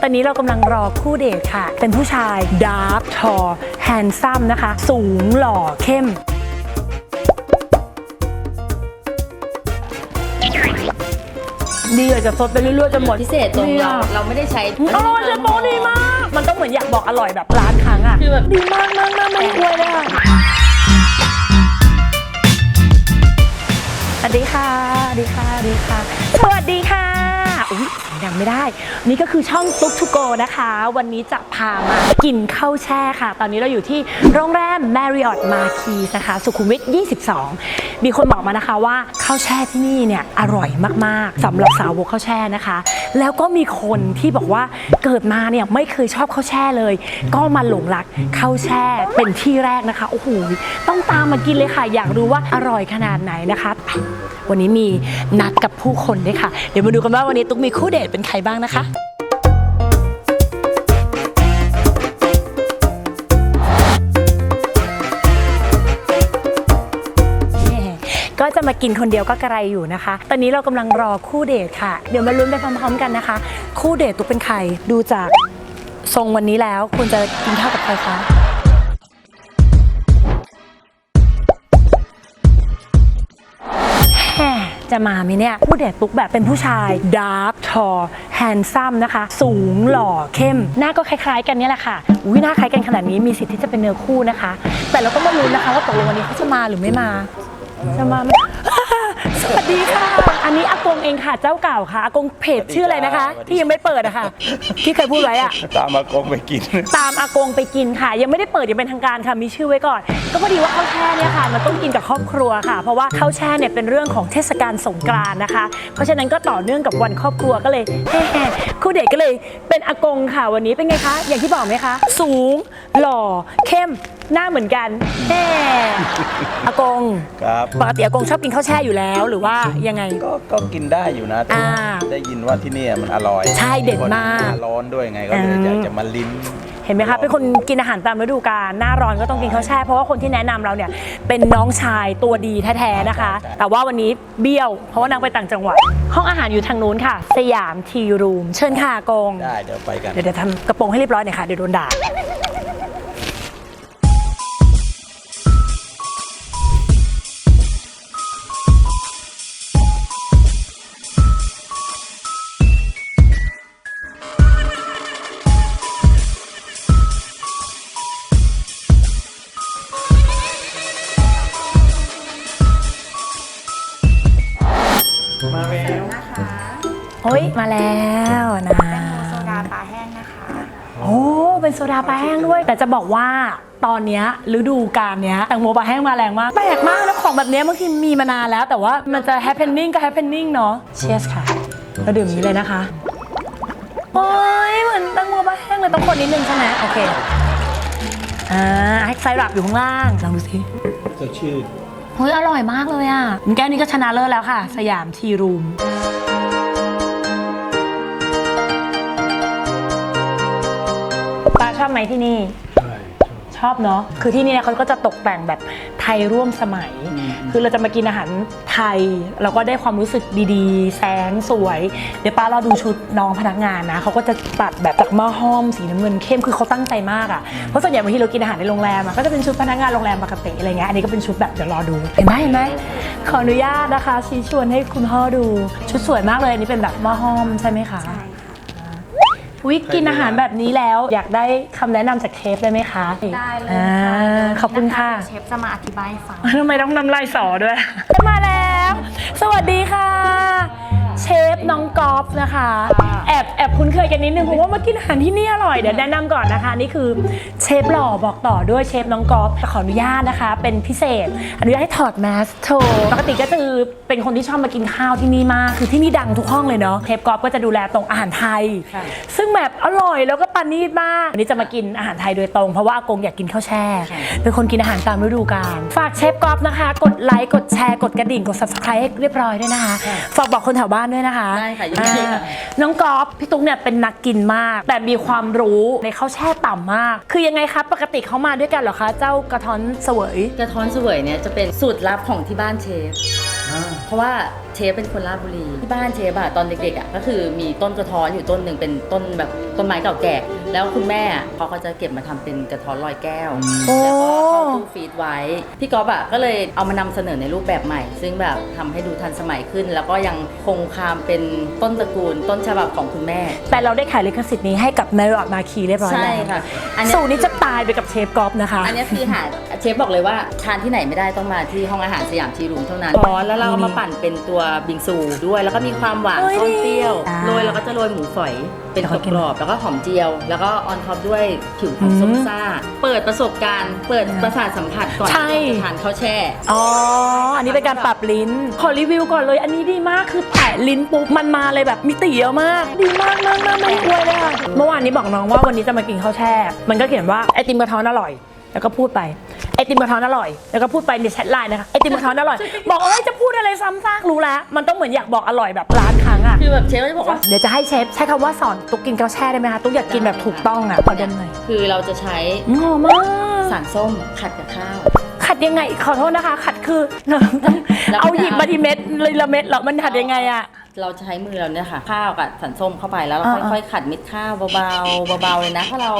ตอนนี้เรากำลังรอคู่เดทค่ะ เป็นผู้ชายดาร์ฟทอแฮนซัมนะคะ สูงหล่อเข้ม ดีอะจะซดไปเรื่อยๆจนหมดพิเศษตรงดีเราอะเราไม่ได้ใช้อร่อยเชฟโปดีมาก มันต้องเหมือนอยากบอกอร่อยแบบร้านครั้งอะ คือแบบดีมากมากมากไม่อวยเลยอะสวัสดีค่ะสวัสดีค่ะสวัสดีค่ะ สวัสดีค่ะ อุ้ยเสียงดังไม่ได้ นี่ก็คือช่องตุ๊กทูโกนะคะ วันนี้จะพามากินข้าวแช่ค่ะ ตอนนี้เราอยู่ที่โรงแรม Marriott Marquis นะคะ สุขุมวิท 22 มีคนบอกมานะคะว่าข้าวแช่ที่นี่เนี่ยอร่อยมากๆสำหรับสาวกข้าวแช่นะคะ แล้วก็มีคนที่บอกว่าเกิดมาเนี่ยไม่เคยชอบข้าวแช่เลย ก็มาหลงรักข้าวแช่เป็นที่แรกนะคะโอ้โหต้องตามมากินเลยค่ะ อยากรู้ว่าอร่อยขนาดไหนนะคะ วันนี้มีนัดกับผู้คนด้วยค่ะ เดี๋ยวมาดูกันว่าวันนี้ตุ๊กมีคู่เดทเป็นใครบ้างนะคะก็จะมากินคนเดียวก็กระไรอยู่นะคะ ตอนนี้เรากำลังรอคู่เดทค่ะ เดี๋ยวมาลุ้นไปพร้อมๆกันนะคะ คู่เดทตุ๊กเป็นใคร ดูจากทรงวันนี้แล้วควรจะกินข้าวกับใครคะ จะมาไหมเนี่ยคู่เดทตุ๊กแบบเป็นผู้ชายดาร์กทอแฮนซัมนะคะ สูงหล่อเข้ม หน้าก็คล้าย ๆ กันเนี่ยแหละค่ะอุ้ยหน้าคล้ายกันขนาดนี้มีสิทธิ์ที่จะเป็นเนื้อคู่นะคะ แต่เราก็มาลุ้นนะคะว่าตกลงวันนี้เขาจะมาหรือไม่มา จะมาไหม สวัสดีค่ะ อันนี้อากงเองค่ะเจ้าเก่าค่ะอากงเพจชื่ออะไรนะคะที่ยังไม่เปิดอะค่ะ ที่เคยพูดไว้อะ ตามมากงไปกิน ตามอากงไปกินค่ะ ยังไม่ได้เปิดอย่างเป็นทางการค่ะมีชื่อไว้ก่อน ก็พอดีว่าข้าวแช่เนี่ยค่ะมันต้องกินกับครอบครัวค่ะ เพราะว่าข้าวแช่เนี่ยเป็นเรื่องของเทศกาลสงกรานต์นะคะ เพราะฉะนั้นก็ต่อเนื่องกับวันครอบครัวก็เลยแฮ่ๆคู่เด็กก็เลยเป็นอากงค่ะวันนี้เป็นไงคะ อย่างที่บอกไหมคะ สูง หล่อเข้ม หน้าเหมือนกันแฮ่อากงครับปกติอากงชอบกินข้าวแช่อยู่แล้วหรือว่ายังไง ก็ก็กินได้อยู่นะแต่ว่าอ่าได้ยินว่าที่เนี่ยมันอร่อยใช่เด็ดมากหน้ร้อนด้วยไงก็เลยอืมอยากจะมาลิ้ม เห็นไหมคะเป็นคนกินอาหารตามฤดูกาลหน้าร้อนก็ต้องกินข้าวแช่ เพราะว่าคนที่แนะนำเราเนี่ยเป็นน้องชายตัวดีแท้ๆนะคะแต่ว่าวันนี้เบี้ยว เพราะว่านางไปต่างจังหวัด ห้องอาหารอยู่ทางนู้นค่ะ สยามทีรูมเชิญค่ะอากง ได้เดี๋ยวไปกัน เดี๋ยวเดี๋ยวทำกระโปรงให้เรียบร้อยหน่อยค่ะเดี๋ยวโดนด่ามา มาแล้วนะโซดาปลาแห้งนะคะ โอ้เป็นโซดาปลาแห้งด้วย แต่จะบอกว่าตอนเนี้ยฤดูกาลเนี้ยแตงโมปลาแห้งมาแรงมากแปลกมากนะของแบบเนี้ยบางทีมีมานานแล้วแต่ว่ามันจะ happening ก็ happening เนาะเชียสค่ะก็ดื่มนี้เลยนะคะโอ้ยเหมือนแตงโมปลาแห้งเลยต้องคนนิดนึงใช่ไหมโอเคอ่าให้ไซรัปอยู่ข้างล่างลองดูสิจะชื่อเฮ้ยอร่อยมากเลยอะแก้วนี้ก็ชนะเลิศแล้วค่ะ สยามทีรูม ปลาชอบไหมที่นี่ชอบเนาะ คือที่นี่เนี่ยเขาก็จะตกแต่งแบบไทยร่วมสมัยคือเราจะมากินอาหารไทย เราก็ได้ความรู้สึกดีๆ แสงสวย เดี๋ยวป้าเราดูชุดน้องพนักงานนะ เขาก็จะตัดแบบจากหม้อห้อมสีน้ำเงินเข้ม คือเขาตั้งใจมากอะ่ะ เพราะส่วนใหญ่บางทีเรากินอาหารในโรงแรมอะก็จะเป็นชุดพนักงานโรงแรมปกติอะไรเงี้ย อันนี้ก็เป็นชุดแบบเดี๋ยวรอดู เห็นไหมเห็นไหมขออนุญาตนะคะชี้ชวนให้คุณพ่อดู ชุดสวยมากเลย อันนี้เป็นแบบหม้อห้อมใช่ไหมคะ วิกินอาหารแบบนี้แล้ว อยากได้คำแนะนำจากเชฟได้ไหมคะได้เลยอ่าค่ะขอบคุณค่ะเชฟจะมาอธิบายให้ฟัง ทำไมต้องน้ำลายสอด้วย มาแล้ว สวัสดีค่ะ เชฟน้องกอล์ฟนะคะ แอบแอบคุ้นเคยกันนิดนึงเพราะว่ามากินอาหารที่นี่อร่อยเดี๋ยวแนะนำก่อนนะคะนี่คือเชฟหล่อบอกต่อด้วยเชฟน้องกอล์ฟขออนุญาตนะคะ เป็นพิเศษอนุญาตให้ถอดแมสโชว์ปกติก็คือเป็นคนที่ชอบมากินข้าวที่นี่มากคือที่นี่ดังทุกห้องเลยเนาะเชฟกอล์ฟก็จะดูแลตรงอาหารไทย ซึ่งแบบอร่อยแล้วก็ปานีตมากวันนี้จะมากินอาหารไทยโดยตรงเพราะว่าอากงอยากกินข้าวแช่ เป็นคนกินอาหารตามฤดูกาลฝากเชฟกอล์ฟนะคะ กดไลค์กดแชร์กดกระดิ่งกด subscribe ให้เรียบร้อยด้วยนะคะฝากบอกคนแถวบ้านด้วยนะคะได้ค่ะยินดีค่ะ อ่าน้องกอล์ฟพี่ตุ๊กเนี่ยเป็นนักกินมาก แต่มีความรู้ในข้าวแช่ต่ำมาก คือยังไงคะปกติเขามาด้วยกันเหรอคะ เจ้ากระท้อนเสวย กระท้อนเสวยเนี่ยจะเป็นสูตรลับของที่บ้านเชฟโราะว่าเช ฟเป็นคนราชบุรีที่บ้านเชฟอะตอนเด็กๆอะก็คือมีต้นกระท้อนอยู่ต้นหนึ่งเป็นต้นแบบต้นไม้เก่าแก่ แล้วคุณแม่อะเขาก็จะเก็บมาทำเป็นกระท้อนลอยแก้วโอ้ แล้วก็เข้าตู้ฟรีดไว้พี่ก๊อฟอะก็เลยเอามานำเสนอในรูปแบบใหม่ ซึ่งแบบทำให้ดูทันสมัยขึ้น แล้วก็ยังคงความเป็นต้นตระกูล ต้นฉบับของคุณแม่ แต่เราได้ขายลิขสิทธิ์นี้ให้กับ m a r r i o t Marquis เรียบร้อยใช่แล้วค่ะอันเนี้ย สูตรนี้จะตายไปกับเชฟกอฟนะคะ อันเนี้ยคือหาเชฟบอกเลยว่าทานที่ไหนไม่ได้ต้องมาที่ห้องอาหารสยามทีรูมเท่านั้นร้อนแล้วเราเอามาปั่นเป็นตัวบิงซูด้วย แล้วก็มีความหวานเฮ้ยส้มเปรี้ยวอ่าโรยแล้วก็จะโรยหมูฝอยเป็นขอกินกรอบๆแล้วก็หอมเจียว แล้วก็ออนท็อปด้วยผิวของส้มซ่า เปิดประสบการณ์ เปิดประสาทสัมผัสก่อนใช่ ที่จะทานข้าวแช่ อ๋อ อันนี้เป็นการปรับลิ้น ขอรีวิวก่อนเลย อันนี้ดีมาก คือแตะลิ้นปุ๊บ มันมาเลยแบบมิติเยอะมาก ดีมากมากมากไม่อวยเลยอะเมื่อวานนี้บอกน้องว่าวันนี้จะมากินข้าวแช่ มันก็เขียนว่าไอติมกระท้อนอร่อย แล้วก็พูดไปไอ ติมกระท้อนอร่อย แล้วก็พูดไปในแชทไลน์นะคะไอติมกระท้อนอร่อย บอกเอ้ยจะพูดอะไรซ้ำซากรู้แล้ว มันต้องเหมือนอยากบอกอร่อยแบบร้านครั้งอะคือแบบเชฟก็จะบอกว่า เดี๋ยวจะให้เชฟใช้คำว่าสอนตุ๊กกินข้าวแช่ได้ไหมคะตุ๊กอยากกินแบบถูกต้องอะขอดมหน่อยคือเราจะใช้อืมหอมมากสารส้มขัดกับข้าวขัดยังไงขอโทษนะคะ ขัดคือเราต้อง เราเอาจะหยิบมาทีเม็ดเลยละเม็ดเหรอมันขัดยังไงอะเราจะใช้มือเราเนี่ยค่ะ ข้าวกับสันส้มเข้าไปแล้วเราอ่า ค่อยๆขัดเม็ดข้าวเบาๆเบาๆเลยนะถ้าเรา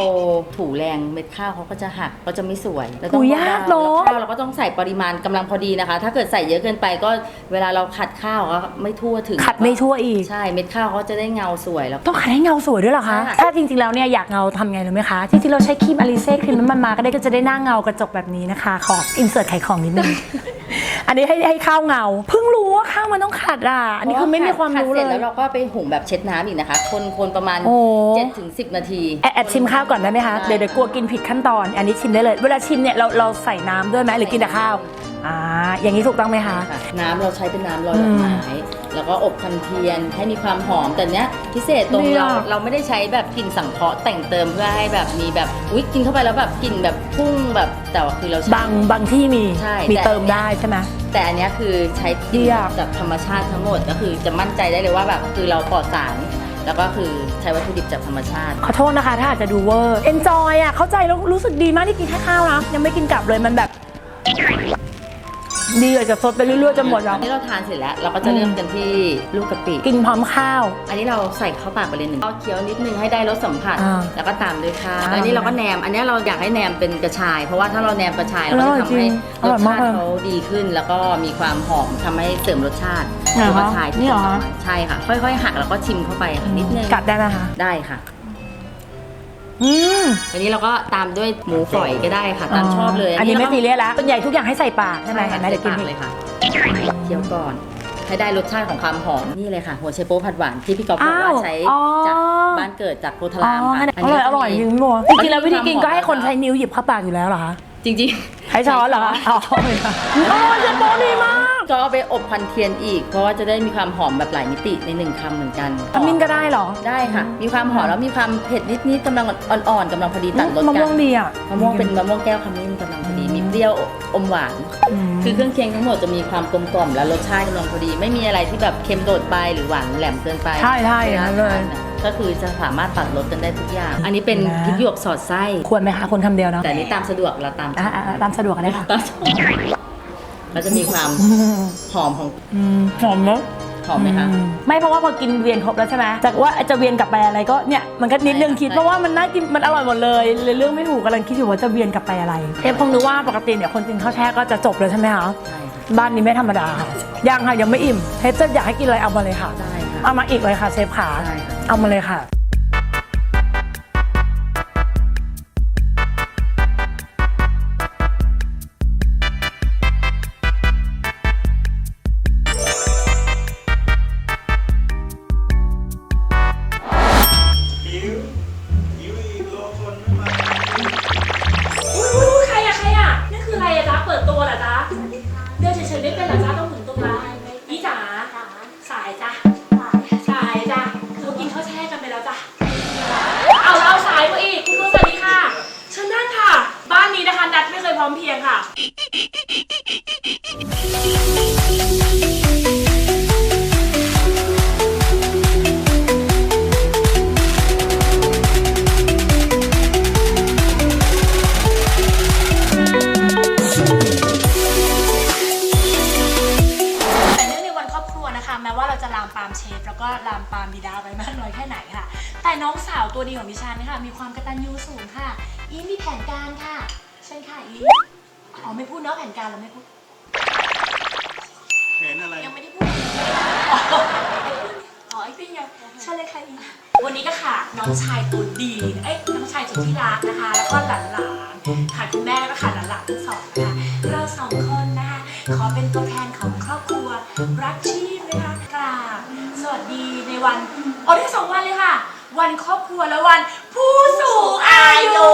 ถูแรงเม็ดข้าวเขาก็จะหักก็จะไม่สวยเราต้หูองยากเบาเนาะๆแล้วข้าวเราก็ต้องใส่ปริมาณกำลังพอดีนะคะ ถ้าเกิดใส่เยอะเกินไปก็เวลาเราขัดข้าวก็ไม่ทั่วถึงขัดไม่ทั่วอีก ใช่เม็ดข้าวเขาจะได้เงาสวยแล้ว ต้องขัดให้เงาสวยด้วยเหรอคะ ใช่ ถ้าจริงๆ แล้วเนี่ยอยากเงาทำไงรู้ไหมคะ จริงๆ เราใช้ครีมอลิเซ่ครีมน้ำมันมาก็ได้ก็จะได้หน้าเงากระจกแบบนี้นะคะ ขออินเสิร์ตขายของนิดนึง อันนี้ให้ให้ข้าวเงา เพิ่งรู้ว่าข้าวมันต้องขัดอะ อันนี้คือไม่มีความรู้ขัดเลสจย แล้วเราก็ไปหุงแบบเช็ดน้ำอีกนะคะ คนคนประมาณโอ้7ถึง10นาที แอบแอบชิมข้าวก่อนได้ไหมคะ เดี๋ยวเดี๋ยวกลัวกินผิดขั้นตอน อันนี้ชิมได้เลย เวลาชิมเนี่ยเราเราใส่น้ำด้วยไหมหรือกินแต่ข้าว อ่า อย่างนี้ถูกต้องไหมคะ ค่ะน้ำเราใช้เป็นน้ำลอยดอกไม้ แล้วก็อบพันเทียนให้มีความหอมแต่เนี้ยพิเศษตรงดีเราอะเราไม่ได้ใช้แบบกลิ่นสังเคราะห์แต่งเติมเพื่อให้แบบมีแบบอุ๊ยกินเข้าไปแล้วแบบกลิ่นแบบพุ่งแบบแต่ว่าคือเราใช้ บางบางที่มีใช่มีแต่ เติมได้ใช่ไหม แต่อันเนี้ยคือใช้กลิ่นเยี่ยมจากธรรมชาติทั้งหมดก็คือจะมั่นใจได้เลยว่าแบบคือเราปลอดสาร แล้วก็คือใช้วัตถุดิบจากธรรมชาติ ขอโทษนะคะ ถ้าอาจจะดูเวอร์ enjoy อะ เข้าใจแล้วรู้สึกดีมากที่กินแค่ข้าวนะ ยังไม่กินกลับเลยมันแบบ ดีเลยจะซดไปเรื่อยๆจนหมดแล้วอันนี้เราทานเสร็จแล้วเราก็จะเริ่มกันที่ลูกกะปิ กินพร้อมข้าว อันนี้เราใส่เข้าปากไปเลยหนึ่งก็เคี้ยวนิดนึงให้ได้รสสัมผัส อ่าแล้วก็ตามด้วยข้าวอ่าแล้วอันนี้เราก็แหนม อันนี้เราอยากให้แหนมเป็นกระชาย เพราะว่าถ้าเราแหนมกระชายเราก็อร่อยจะทำให้จริงอรร่สอยมากชาติเลยเขาดีขึ้น แล้วก็มีความหอมทำให้เสริมรสชาติเหรอตัวกคะระชายนี่ที่เหรอทำมาใช่ค่ะ ค่อยๆ หักแล้วก็ชิมเข้าไปอะนิดนึงกัดได้ไหมคะ ได้ค่ะ อืมอันนี้เราก็ตามด้วยหมูฝอยก็ได้ค่ะตามชอบเลยอันนี้ไม่ราซีก็เรียสแล้วส่วนใหญ่ทุกอย่างให้ใส่ปากใช่ไหมใช่เห็นไหมค่ะเดี๋ยวกินใส่ปากเลยค่ะเคี้ยวก่อนให้ได้รสชาติของความหอมนี่เลยค่ะหัวไชโป๊ผัดหวานที่พี่ก๊อฟบอกว่าใช้จากบ้านเกิดจากโพธาอ๋อรามค่ะอร่อยอร่อยจริงๆมัวจริงๆแล้ววิธีกินก็ให้คนใช้นิ้วหยิบเข้าปากอยู่แล้วเหรอคะ จริงใช้ช้อนเหรอคะอ๋อไม่ค่ะอ๋อเชฟโบดีมากก็เอาไปอบพันเทียนอีก เพราะว่าจะได้มีความหอมแบบหลายมิติในหนึ่งคำเหมือนกันขมิ้นก็ได้เหรอได้ค่ะ มีความหอมแล้วมีความเผ็ดนิดๆกำลังอ่อนๆกำลังพอดีตัดรสมะกัม่วงดีอะ มะม่วงเป็นมะม่วงแก้วขมิ้นกำลังพอดีมีเปรี้ยวอมหวานมคือเครื่องเคียงทั้งหมดจะมีความกลมกล่อมและรสชาติกำลังพอดี ไม่มีอะไรที่แบบเค็มโดดไปหรือหวานแหลมเกินไปใช่ใช่อย่างนั้นเลยวาทาน่ะ ก็คือจะสามารถตัดรสกันได้ทุกอย่าง อันนี้เป็นนะพริกหยวกสอดไส้ ควรไหมคะคนคำเดียวเนาะแต่อันนี้ตามสะดวกเราตามอะอะอะตามสะดวกกันได้ค่ะตามสะดวกแล้วจะมีความหอมของอืมหอมเนาะ หอมไหมคะ อืไม่เพราะว่าพอกินเวียนครบแล้วใช่ไหมจากว่าจะเวียนกลับไปอะไรก็เนี่ยมันก็นิดนึงใช่คิดใช่เพราะว่ามันน่ากินมันอร่อยหมดเลยเลยเรื่องไม่ถูกกำลังคิดอยู่ว่าจะเวียนกลับไปอะไรเอฟคงรู้ว่าปกติเนี่ยคนกินข้าวแช่ก็จะจบเลยใช่ไหมคะใช่ค่ะ บ้านนี้ไม่ธรรมดายังค่ะยังไม่อิ่มเฮฟจะอยากให้กินอะไรเอามาเลยค่ะ ได้ค่ะ เอามาอีกเลยค่ะเชฟขาได้ค่ะเอามาเลยค่ะ การเราไม่พูดเห็นอะไร ยังไม่ได้พูดอ๋อไอ้พี่ยังเชิญเลยค่ะอีวันนี้ก็ค่ะน้องชายตัวดีเอ้ยน้องชายสุดที่รักนะคะ แล้วก็หลานหลานๆค่ะคุณแม่แล้วก็ค่ะหลานหลานๆทั้งสองนะคะเราสองคนนะคะขอเป็นตัวแทนของครอบครัวรักชีพนะคะกราบสวัสดีในวันโอ้ได้สองวันเลยค่ะ วันครอบครัวและวันผู้สูงอายุ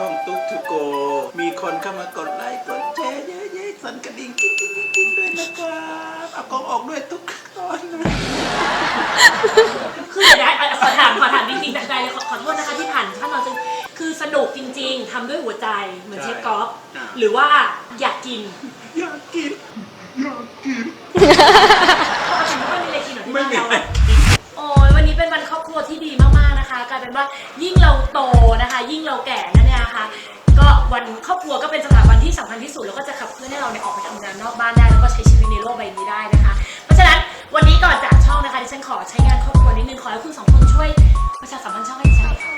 ช่องตุ๊กทูโก มีคนเข้ามากดไลค์กดแชร์เยอะๆสั่นกระดิ่งกิ๊งกิ๊งกิ๊งกิ๊งด้วยนะครับเอากล้องออกด้วยทุกตอนนะคือเดี๋ยวนะขอถามขอถามจริงๆจากใจเลยขอขอโทษนะคะที่ผ่านขั้นตอนซึ่งคือสนุกจริง ๆทำด้วยหัวใจเหมือนเชฟกอล์ฟใช่หรือว่าอยากกิน อยากกิน อยากกิน นครอบครัวก็เป็นสถาบันที่สำคัญที่สุดแล้วก็จะขับเคลื่อนให้เราเนี่ยออกไปทำงานนอกบ้านได้แล้วก็ใช้ชีวิตในโลกใบนี้ได้นะคะ เพราะฉะนั้นวันนี้ก่อนจากช่องนะคะดิฉันขอใช้งานครอบครัวนิดนึงขอให้คุณสองคนช่วยประชาสัมพันธ์ช่องให้ดิฉันหน่อยค่ะ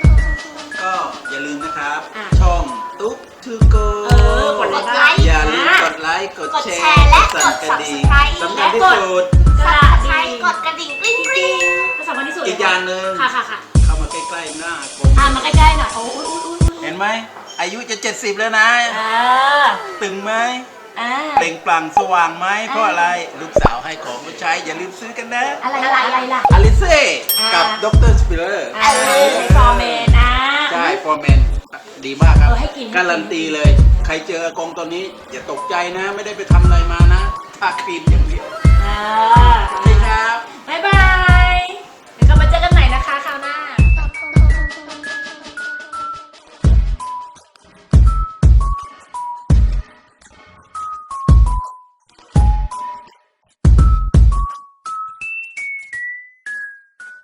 ก็อย่าลืมนะครับ อะช่องตุ๊กทูโกเออกดไลค์อย่าลืมกดไลค์ กดแชกดแชร์ร์และสั่นกระดิ่งกด Subscribe สำคัญที่สุดกระใช้ดิ่งกดกระดิ่งกริ๊งกริ๊งก็สำคัญที่สุดอีกอย่างหนึ่งค่ะค่ะค่ะเข้ามาใกล้ๆหน้ากลมอ่ามาใกล้ๆหน่อยโอ้ยอุ้ยอุ้ยอุ้ย เห็นไหม อายุจะ 70 แล้วนะอ่าตึงไหมอ่าเปล่งปลั่งสว่างไหมเพราะอะไรลูกสาวให้ของมาใช้ อย่าลืมซื้อกันนะอะไรอะไรอะไรล่ะ อลิเซ่อ่ากักับดรสปิเลอร์ อ่าใช้ฟอร์เมนอ่าใช่ฟอร์แมนดีมากครับ เออให้กินให้กินการันตีเลย ใครเจออากงตัวนี้ อย่าตกใจนะ ไม่ได้ไปทำอะไรมานะทาครีมอย่างเดียวอ่าใช่ครับ